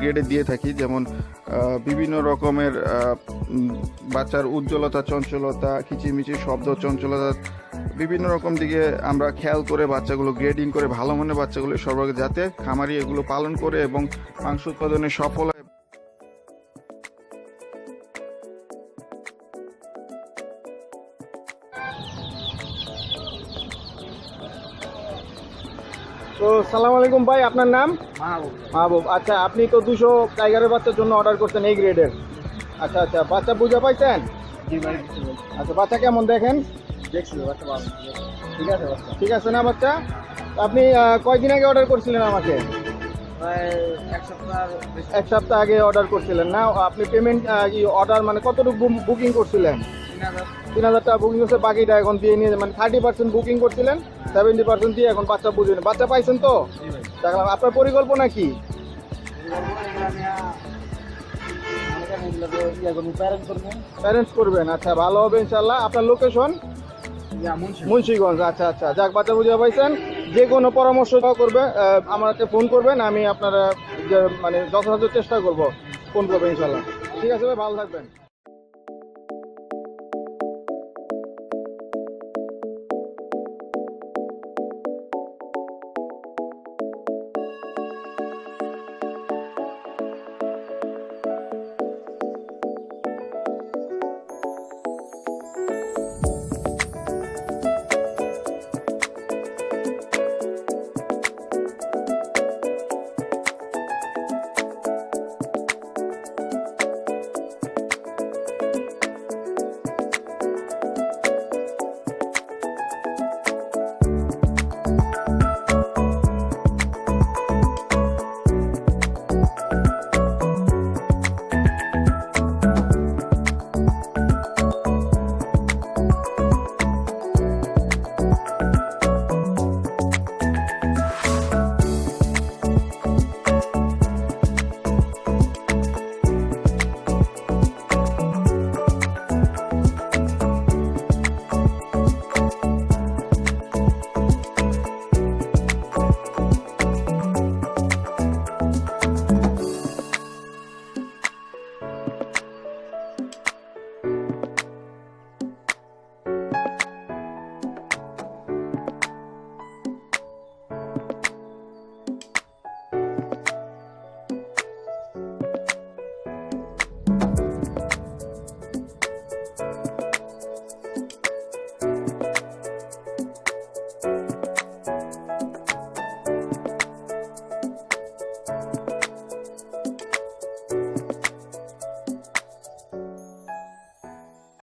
গ্রেডে দিয়ে থাকি, যেমন বিভিন্ন রকমের বাচ্চার উজ্জ্বলতা, চঞ্চলতা কিচিমিচি শব্দ, চঞ্চলতা, বিভিন্ন রকম দিকে আমরা খেয়াল করে বাচ্চাগুলো গ্রেডিং করে ভালো মনে বাচ্চাগুলো সর্বাগে যাতে খামারি এগুলো পালন করে এবং মাংস উৎপাদনে সফল তো সালাম আলাইকুম ভাই আপনার নাম? মাহবুব। আচ্ছা আপনি তো দুশো টাইগারের বাচ্চার জন্য অর্ডার করছেন এই গ্রেডের আচ্ছা আচ্ছা বাচ্চা বুঝে পাইছেন? আচ্ছা বাচ্চা কেমন দেখেন? ঠিক আছে ঠিক আছে না বাচ্চা? আপনি কয়দিন আগে অর্ডার করছিলেন আমাকে? এক সপ্তাহ এক সপ্তাহ আগে অর্ডার করছিলেন না? আপনি পেমেন্ট অর্ডার মানে কতটুকু বুকিং করছিলেন? তিন হাজার। টাকা বুকিং করছে বাকিটা এখন দিয়ে নিয়ে মানে থার্টি পার্সেন্ট বুকিং করছিলেন সেভেন্টি পার্সেন্ট দিয়ে এখন বাচ্চা বুঝবেন বাচ্চা পাইছেন তো? দেখলাম আপনার পরিকল্পনা কি? প্যারেন্টস করবেন আচ্ছা ভালো হবে ইনশাল্লাহ আপনার লোকেশন মুন্সিগঞ্জ আচ্ছা আচ্ছা। যাক, বাচ্চা বুঝে পাইছেন। যে কোনো পরামর্শ করবে আমাকে ফোন করবেন, আমি আপনারা মানে যথাযথ চেষ্টা করব, ফোন করবেন ইনশাল্লাহ ঠিক আছে ভাই, ভালো থাকবেন।